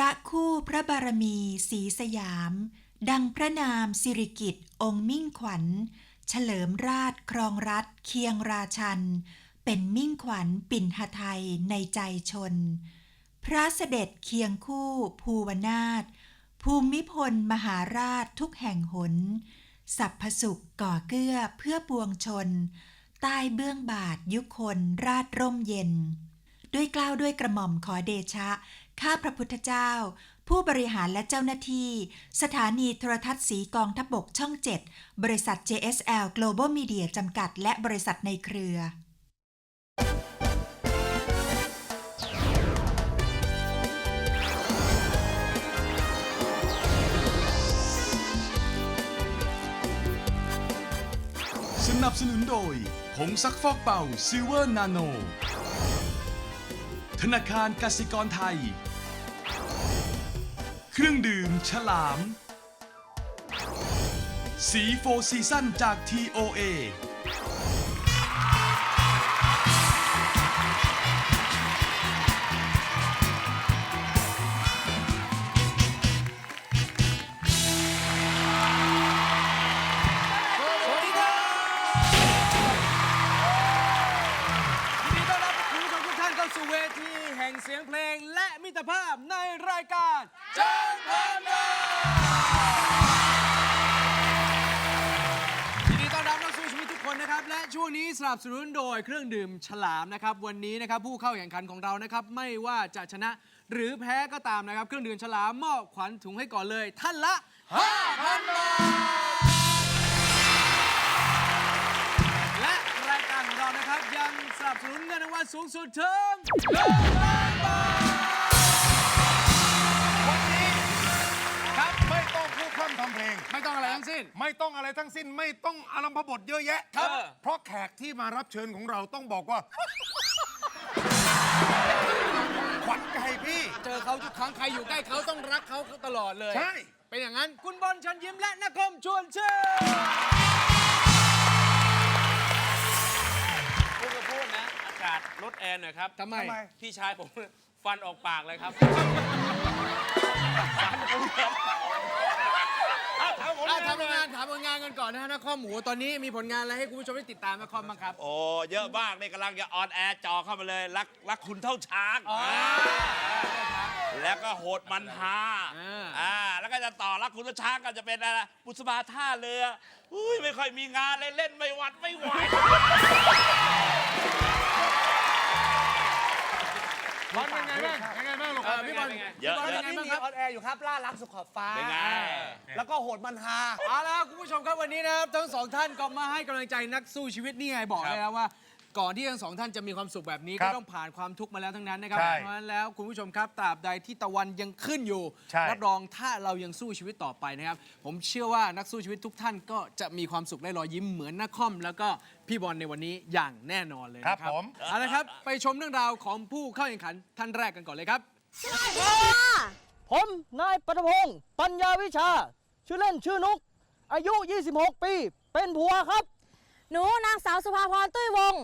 ระคู่พระบารมีสีสยาม ดังพระนามสิริกิตองค์มิ่งขวัญ เฉลิมราชครองรัฐเคียงราชัน เป็นมิ่งขวัญปิ่นหไทยในใจชน พระเสด็จเคียงคู่ภูวนาถภูมิพลมหาราชทุกแห่งหน สัพพสุขก่อเกื้อเพื่อปวงชน ใต้เบื้องบาทยุคนราชร่มเย็น ด้วยกล้าวด้วยกระหม่อมขอเดชะ ข้าพระพุทธเจ้า ผู้บริหารและเจ้าหน้าที่ สถานีโทรทัศน์สีกองทัพบกช่อง 7 บริษัท JSL Global Media จำกัด และบริษัทในเครือ สนับสนุนโดยผงซักฟอกเป่าซิลเวอร์นาโน ธนาคารกสิกรไทย เครื่องดื่มฉลาม สีโฟซีซั่นจาก TOA สวัสดีครับยินดีต้อนรับคุณผู้ชมทุกท่านเข้าสู่เวทีแห่งเสียงเพลงและมิตรภาพในรายการจัง และช่วงนี้สนับสนุนโดยเครื่องดื่มฉลามนะครับ วันนี้นะครับผู้เข้าแข่งขันของเรานะครับ ไม่ว่าจะชนะหรือแพ้ก็ตามนะครับ เครื่องดื่มฉลามมอบขวัญถุงให้ก่อนเลย ท่านละ 5,000 บาท และรายการของเรานะครับยังสนับสนุนเงินรางวัลสูงสุดถึง1ล้านบาท ต้องพูดคำทำเพลง ไม่ต้องอะไรทั้งสิ้น ไม่ต้องอะไรทั้งสิ้น ไม่ต้องอารัมพบทเยอะแยะครับ เพราะแขกที่มารับเชิญของเราต้องบอกว่า ขวัญใจพี่ เจอเขาทุกครั้งใครอยู่ใกล้เขาต้องรักเขาตลอดเลยใช่ เป็นอย่างนั้นคุณบอลเชันยิ้มและนครชวนชื่อพูดก็พูดนะอากาศลดแอร์หน่อยครับทำไมทำไมพี่ชายผม ฟันออกปากเลยครับ อะทำผลงานถามผลงานกันก่อนนะฮะนครหมูตอนนี้มีผลงานอะไรให้คุณผู้ชมได้ติดตามนครบ้างครับ โอ้เยอะมากนี่กำลังจะออนแอร์จอเข้ามาเลยรักรักคุณเท่าช้างแล้วก็โหดมันฮาอ่า อ่าแล้วก็จะต่อรักคุณเท่าช้างก็จะเป็นอะไรบุษบาท่าเรืออุ้ยไม่ค่อยมีงานเลยเล่นไม่หวัดไม่ไหว บอลเป็นไงบ้างเป็นไงบ้างลูกเออพี่บอลเป็นไงพี่บอลเยเป็อะนไงๆบ้างมีครับออนแอร์อยู่ครับ ล่ารักสุขขอบฟ้า เป็นไง แล้วก็โหดมันฮาเอาละครับคุณผู้ชมครับวันนี้นะครับทั้งสองท่านก็มาให้กำลังใจนักสู้ชีวิตนี่ไงบอกเลยนะว่า ก่อนที่ทั้งสองท่านจะมีความสุขแบบนี้ ครัก็บต้องผ่านความทุกข์มาแล้วทั้งนั้นนะครับใช่เพราะฉะนั้นแล้วคุณผู้ชมครับตราบใดที่ตะวันยังขึ้นอยู่ใช่ รับรองถ้าเรายังสู้ชีวิตต่อไปนะครับ ผมเชื่อว่านักสู้ชีวิตทุกท่านก็จะมีความสุขและรอยยิ้มเหมือนนักคอม แล้วก็พี่บอลในวันนี้อย่างแน่นอนเลยนะคครัรับบผม เอาละครับไปชมเรื่องราวของผู้เข้าแข่งขันท่านแรกกันก่อนเลยครับ ผมนายปัทพงศ์ปัญญาวิชา ชื่อเล่นชื่อนุก อายุ 26 ปี เป็นผัวครับ หนูนางสาวสุภาพรตุ้ยวงศ์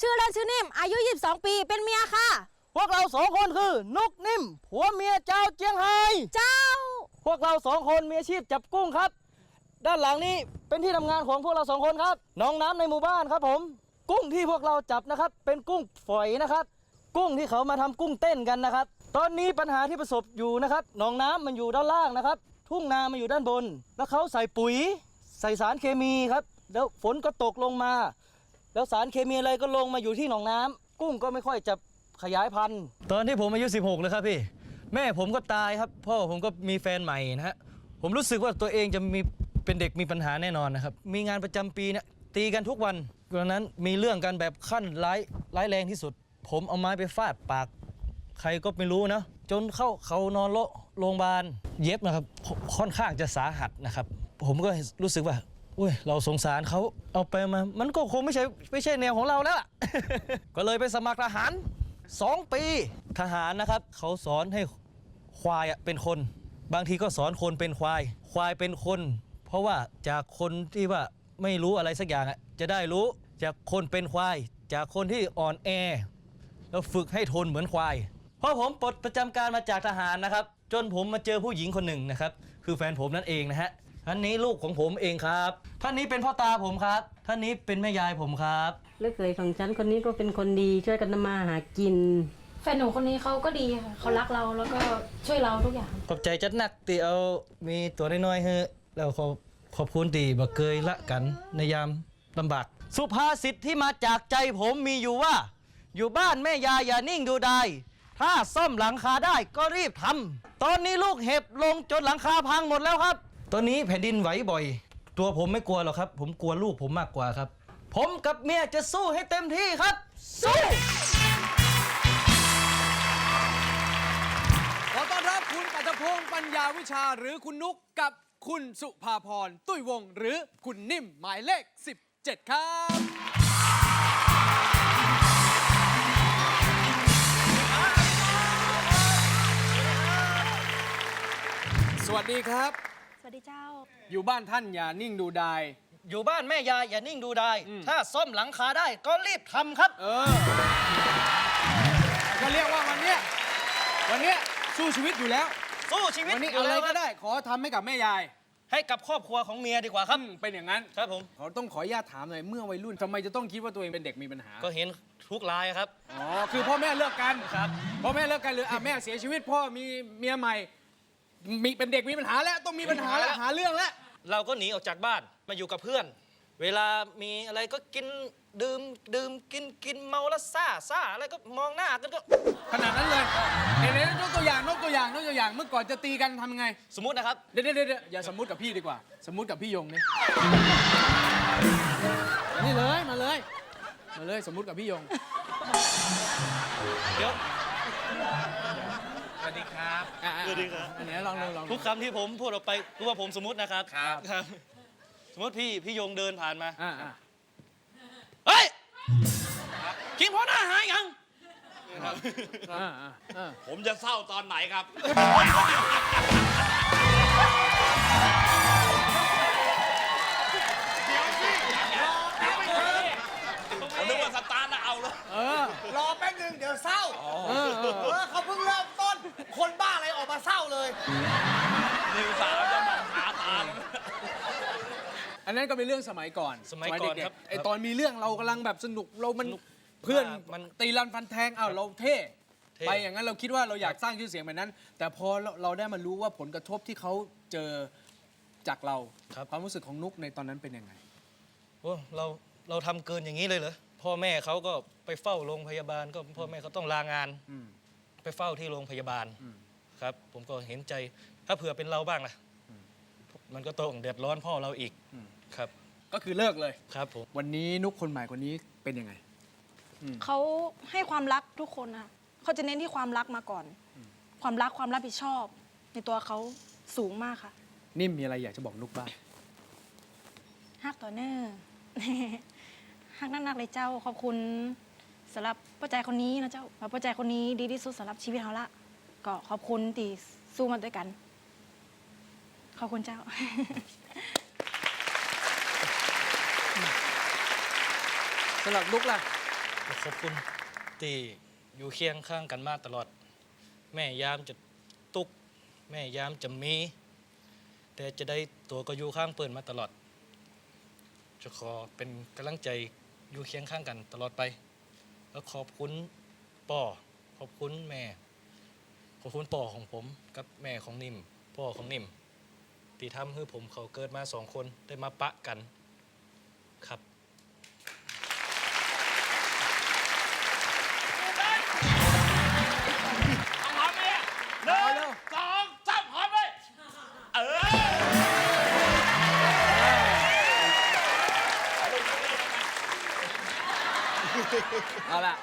ชื่อเล่นชื่อนิ่ม อายุ 22 ปี เป็นเมียค่ะ พวกเราสองคนคือ นุกนิ่ม ผัวเมียเจ้าเจียงไฮ้เจ้า พวกเราสองคนมีอาชีพจับกุ้งครับ ด้านหลังนี้เป็นที่ทำงานของพวกเราสองคนครับหน้องน้ำในหมู่บ้านครับผม กุ้งที่พวกเราจับนะครับ เป็นกุ้งฝอยนะครับ กุ้งที่เขามาทำกุ้งเต้นกันนะครับ ตอนนี้ปัญหาที่ประสบอยู่นะครับหนองน้ำมันอยู่ด้านล่างนะครับ ทุ่งนามันอยู่ด้านบน แล้วเขาใส่ปุ๋ย ใส่สารเคมีครับ แล้วฝนก็ตกลงมา แล้วสารเคมีอะไรก็ลงมาอยู่ที่หนองน้ำกุ้งก็ไม่ค่อยจะขยายพันธุ์ ตอนที่ผมอายุ 16เลยครับพี่ แม่ผมก็ตายครับ พ่อผมก็มีแฟนใหม่นะฮะผมรู้สึกว่าตัวเองจะมีเป็นเด็กมีปัญหาแน่นอนนะครับ มีงานประจำปีเนี่ยตีกันทุกวันวันนั้นมีเรื่องกันแบบขั้นร้ายร้ายแรงที่สุด ผมเอาไม้ไปฟาดปาก ใครก็ไม่รู้นะจนเข้าเขานอนโรโรงพยาบาลเย็บนะครับค่อนข้างจะสาหัสนะครับ ผมก็รู้สึกว่า อุ้ยเราสงสารเขาเอาไปมา มันก็คงไม่ใช่ไม่ใช่แนวของเราแล้วล่ะ ก็เลยไปสมัครทหาร2ปีทหารนะครับ เขาสอนให้ควายอะเป็นคน บางทีก็สอนคนเป็นควาย ควายเป็นคน เพราะว่าจากคนที่ว่าไม่รู้อะไรสักอย่างอะจะได้รู้จากคนเป็นควาย จากคนที่อ่อนแอ แล้วฝึกให้ทนเหมือนควายพอผมปลดประจำการมาจากทหารนะครับ จนผมมาเจอผู้หญิงคนหนึ่งนะครับ คือแฟนผมนั่นเองนะฮะ ท่านนี้ลูกของผมเองครับ ท่านนี้เป็นพ่อตาผมครับ ท่านนี้เป็นแม่ยายผมครับ ลูกเขยของฉันคนนี้ก็เป็นคนดีช่วยกันทำมาหากิน แฟนหนูคนนี้เขาก็ดีค่ะเขารักเราแล้วก็ช่วยเราทุกอย่าง ขอบใจจัดหนักตีเอามีตัวน้อยๆเฮ้แล้วขอบขอบคุณตีบักเกยละกันในยามลำบาก สุภาษิตที่มาจากใจผมมีอยู่ว่า อยู่บ้านแม่ยายอย่านิ่งดูได้ถ้าซ่อมหลังคาได้ก็รีบทำตอนนี้ลูกเห็บลงจนหลังคาพังหมดแล้วครับ ตอนนี้แผ่นดินไหวบ่อย ตัวผมไม่กลัวหรอกครับ ผมกลัวลูกผมมากกว่าครับ ผมกับเมียจะสู้ให้เต็มที่ครับ สู้ ขอต้อนรับคุณปัตพงศ์ปัญญาวิชาหรือคุณนุกกับคุณสุภาพรตุ้ยวงศ์หรือคุณนิ่มหมายเลข 17 ครับ สวัสดีครับ วัสดีเจ้า อยู่บ้านท่านอย่านิ่งดูดาย อยู่บ้านแม่ยายอย่านิ่งดูได้อืม ถ้าซ่อมหลังคาได้ก็รีบทำครับ เออก็เรียกว่าวันเนี้ยวันเนี้ยสู้ชีวิตอยู่แล้ว สู้ชีวิตวันนี้ยู่อะไรแล้วก็คบได้ ขอทำให้กับแม่ยายให้กับครอบครัวของเมียดีกว่าครับ อืมเป็นอย่างนั้น ครับผมเขาต้องขออนุญาตถามหน่อยเมื่อวัยรุ่นทำไมจะต้องคิดว่าตัวเองเป็นเด็กมีปัญหาก็เห็นทุกรายครับ อ๋อคือพ่อแม่เลิกกันครับ พ่อแม่เลิกกันหรืออะแม่เสียชีวิตพ่อมีเมียใหม่ มีเป็นเด็กมีปัญหาแล้วต้องมีปัญหาแล้วหาเรื่องแล้ว เราก็หนีออกจากบ้านมาอยู่กับเพื่อน เวลามีอะไรก็กินดื่มดื่มกินกินเมาแล้วซ่าซ่าอะไรก็มองหน้ากันก็ ขนาดนั้นเลยเดี๋ยวเดี๋ยวยกตัวอย่างยกตัวอย่างยกตัวอย่างเมื่อก่อนจะตีกันทำยังไง สมมตินะครับ เดี๋ยวเดี๋ยวเดี๋ยวอย่าสมมุติกับพี่ดีกว่า สมมุติกับพี่ยงนี่นี่เลยมาเลย มาเลยสมมุติกับพี่ยง เดี๋ยว สวัสดีครับ สวัสดีครับ อันนี้ลองดูลองดูทุกคำที่ผมพูดออกไปคือว่าผมสมมตินะครับ ครับ สมมติพี่พี่ยงเดินผ่านมา อ่าอ่าเฮ้ยกินเพราะหน้าหายยังอ่าอ่าอ่าผมจะเศร้าตอนไหนครับ ผมนึกว่าสตาร์ทแล้วเอาเลย เออ รอแป๊บนึงเดี๋ยวเศร้า เออเออ เออเขาเพิ่ง มาเศร้าเลยหนึ่งสามจะมองหาตาเลย อันนั้นก็เป็นเรื่องสมัยก่อนสมัยก่อนเด็ครับไอตอนมีเรื่องเรากำลังแบบสนุกเรามันเพื่อนมันตีรันฟันแทงอ้าวเราเท่เท่ ไปอย่างนั้นเราคิดว่าเราอยากสร้างชื่อเสียงแบบนั้น แต่พอเราเราได้มารู้ว่าผลกระทบที่เขาเจอจากเราครับ ความรู้สึกของนุกในตอนนั้นเป็นยังไง โอ้เราเราทำเกินอย่างนี้เลยเหรอพ่อแม่เขาก็ไปเฝ้าโรงพยาบาลก็พ่อแม่เขาต้องลางาน อืม ไปเฝ้าที่โรงพยาบาล อืม ครับ ผมก็เห็นใจถ้าเผื่อเป็นเราบ้างล่ะมันก็ต้องเดือดร้อนพ่อเราอีกครับ ก็คือเลิกเลยครับผมวันนี้นุกคนใหม่คนนี้เป็นยังไงเขาให้ความรักทุกคนนะเขาจะเน้นที่ความรักมาก่อน ความรักความรับผิดชอบ ในตัวเขาสูงมากค่ะ นิ่มมีอะไรอยากจะบอกนุกบ้างฮักต่อเนอร์ฮักนักๆเลยเจ้าขอบคุณสำหรับป้าใจคนนี้นะเจ้าป้าใจคนนี้ดีที่สุดสำหรับชีวิตเขาละ ก็ขอบคุณที่สู้มาด้วยกัน ขอบคุณเจ้า สำหรับนุกล่ะ ขอบคุณที่อยู่เคียงข้างกันมาตลอด แม่ยามจะตุก แม่ยามจะมี แต่จะได้ตัวก็อยู่ข้างเปิดมาตลอด จะขอเป็นกำลังใจอยู่เคียงข้างกันตลอดไป แล้วขอบคุณป่อขอบคุณแม่ ขอบคุณป่อของผมกับแม่ของนิ่ม พ่อของนิ่มที่ทำให้ผมเขาเกิดมาสองคนได้มาปะกันครับเอาหอมไหมอะหนึ่งสองสามหอมเลย เออเอาล่ะ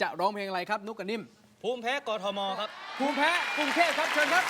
จะร้องเพลงอะไรครับ นุกกับนิ่ม ภูมิแพ้กทมครับ ภูมิแพ้กรุงเทพครับเชิญครับ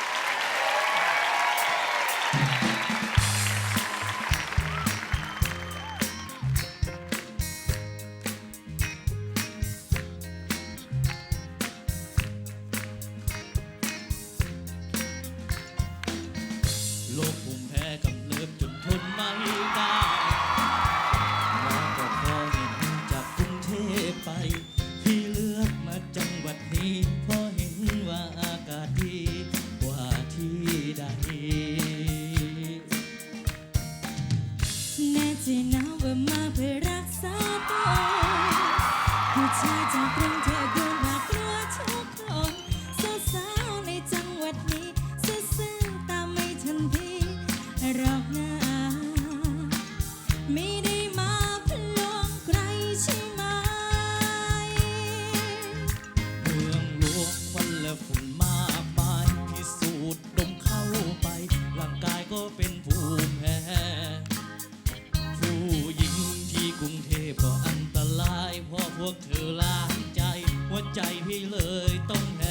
ล้างใจ หัวใจพี่เลยต้องแห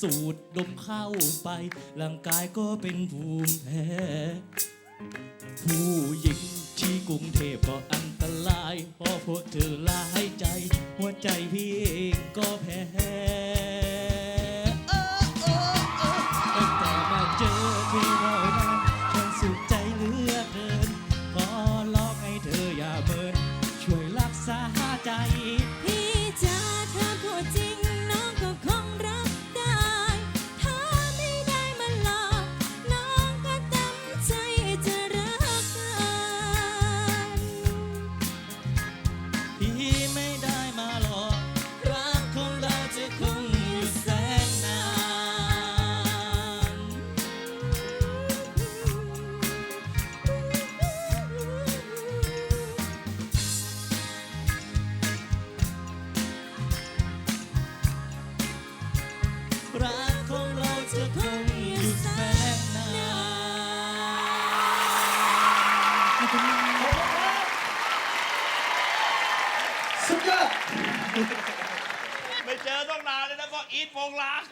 สูดดมเข้าไป ร่างกายก็เป็นภูมิแพ้ ผู้หญิงที่กรุงเทพก็อันตรายเพราะพวกเธอลายใจ หัวใจพี่เองก็แพ้ อีทโปงลาง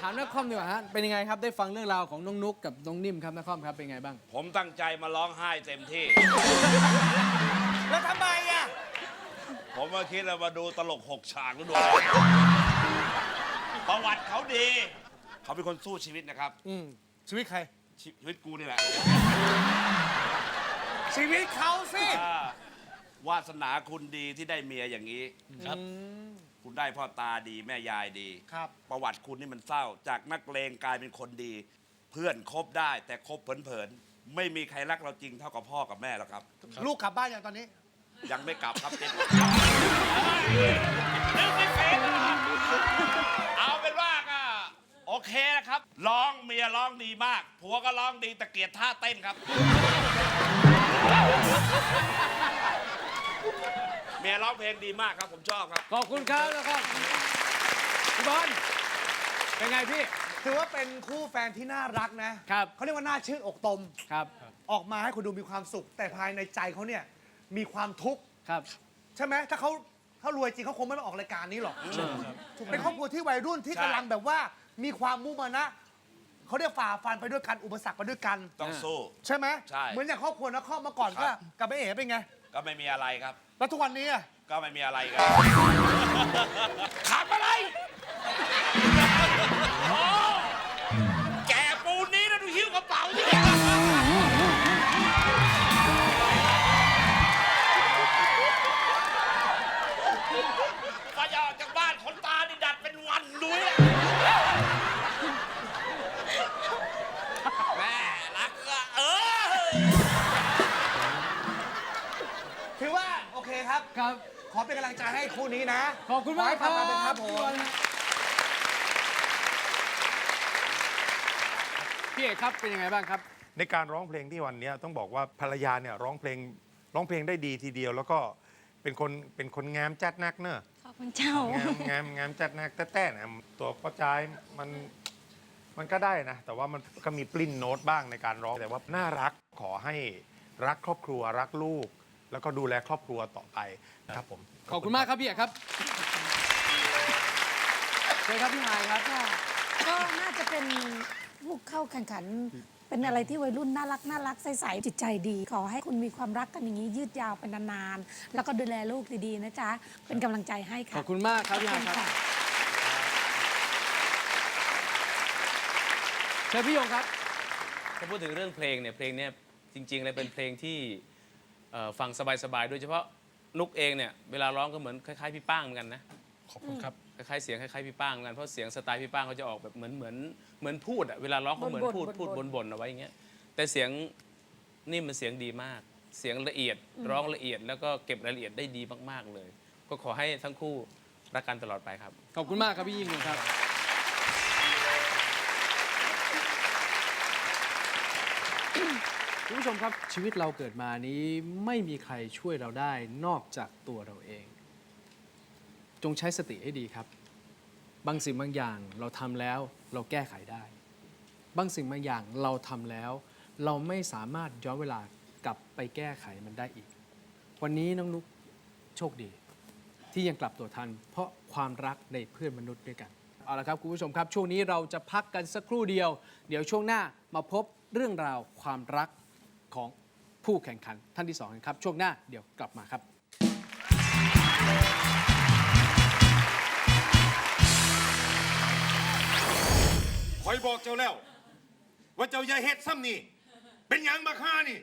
ถามนักคอมดีกว่าฮะ เป็นยังไงครับ ได้ฟังเรื่องราวของน้องนุกกับน้องนิ่มครับนักคอมครับ เป็นไงบ้าง ผมตั้งใจมาร้องไห้เต็มที่ แล้วทำไมอะ ผมมาคิดว่ามาดูตลกหกฉากแล้วดูอะไรประวัติเขาดี เขาเป็นคนสู้ชีวิตนะครับ อืมชีวิตใคร ชีวิตกูนี่แหละ ชีวิตเขาสิอ่า วาสนาคุณดีที่ได้เมียอย่างนี้ ครับคุณได้พ่อตาดีแม่ยายดี ครับ ประวัติคุณนี่มันเศร้า จากนักเลงกลายเป็นคนดี เพื่อนคบได้แต่คบเผินๆไม่มีใครรักเราจริงเท่ากับพ่อกับแม่หรอกครับ ลูกกลับบ้านอย่างตอนนี้ ยังไม่กลับครับเต็มเอาเป็นว่าก็โอเคนะครับ ร้องเมียร้องดีมาก ผัวก็ร้องดีแต่เกลียดท่าเต้นครับ เมียร้องเพลงดีมากครับผมชอบครับ ขอบคุณครับนักคอมพี่บอลเป็นไงพี่ ถือว่าเป็นคู่แฟนที่น่ารักนะครับ เขาเรียกว่าน่าชื่นอกตม ครับ ออกมาให้คนดูมีความสุข แต่ภายในใจเขาเนี่ยมีความทุกข์ ครับ ใช่ไหมถ้าเขาเขารวยจริงเขาคงไม่มาออกรายการนี้หรอกเป็นครอบครัวที่วัยรุ่นที่ใช่ กำลังแบบว่ามีความมุ่งมานะเขาเรียกฝ่าฟันไปด้วยกันอุปสรรคไปด้วยกัน ต้องสู้ ใช่ไหมใช่เหมือนอย่างครอบครัวนะครอบเมื่อก่อนครัก็บกับแม่เอ๋เป็นไง ก็ไม่มีอะไรครับ แล้วทุกวันนี้อะก็ไม่มีอะไรครับขำอะไร อเป็นกำลังใจให้คู่นี้นะขอบคุณมากขอให้ทำงานเป็นครับผพี่มบอลพี่เอกครับเป็นยังไงบ้างครับ ในการร้องเพลงที่วันเนี้ยต้องบอกว่าภรรยาเนี่ยร้องเพลงร้องเพลงได้ดีทีเดียว แล้วก็เป็นคนเป็นคนงามจัดนักเนอะขอบคุณเจ้างามงามงามจัดนักแต่แต่นะตัวพ่อจายมันมันก็ได้นะ แต่ว่ามันก็มีปลิ้นโน้ตบ้างในการร้องแต่ว่าน่ารักขอให้รักครอบครัวรักลูก แล้วก็ดูแลครอบครัวต่อไปครับผม ขอบคุณมากครับพี่เอกครับเชิญครับพี่ไฮายครับ ค่ะก็น่าจะเป็นผู้เข้าแข่งขัน เป็นอะไรที่วัยรุ่นน่ารักน่ารักใสๆจิตใจดี ขอให้คุณมีความรักกันอย่างนี้ยืดยาวเป็นนานๆ แล้วก็ดูแลลูกดีๆนะจ๊ะ เป็นกำลังใจให้ขค่ะอบคุณมากครับพี่ไฮายครับค่ะเชิญพี่ยงครับ ถ้าพูดถึงเรื่องเพลงเนี่ยเพลงเนี่ยจริงๆเลยเป็นเพลงที่ เอ่อฟังสบายๆ โดยเฉพาะนุกเองเนี่ยเวลาร้องก็เหมือนคล้ายๆพี่ป้างเหมือนกันนะ ขอบคุณครับ คล้ายๆเสียงคล้ายๆพี่ป้างเหมือนกันเพราะเสียงสไตล์พี่ป้างเขาจะออกแบบเหมือนเหมือนเหมือนพูดอะเวลาร้องเขาเหมือนพูดพูดบ่นๆเอาไว้อย่างเงี้ยแต่เสียงนี่มันเสียงดีมาก เสียงละเอียดร้องละเอียด แล้วก็เก็บรายละเอียดได้ดีมากๆเลย ก็ขอให้ทั้งคู่รักกันตลอดไปครับ ขอบคุณมากครับพี่ยิ่งยงครับ คุณผู้ชมครับชีวิตเราเกิดมานี้ไม่มีใครช่วยเราได้นอกจากตัวเราเอง จงใช้สติให้ดีครับ บางสิ่งบางอย่างเราทำแล้วเราแก้ไขได้ บางสิ่งบางอย่างเราทำแล้ว เราไม่สามารถย้อนเวลากลับไปแก้ไขมันได้อีก วันนี้น้องนุ๊กโชคดี ที่ยังกลับตัวทัน เพราะความรักในเพื่อนมนุษย์ด้วยกันเอาละครับคุณผู้ชมครับช่วงนี้เราจะพักกันสักครู่เดียว เดี๋ยวช่วงหน้ามาพบเรื่องราวความรัก ของผู้แข่งขันท่านที่สองครับช่วงหน้าเดี๋ยวกลับมาครับคอยบอกเจ้าแล้ว ว่าเจ้าอย่าเฮ็ดซ้ำนี่ เป็นหยังมาฆ่านี่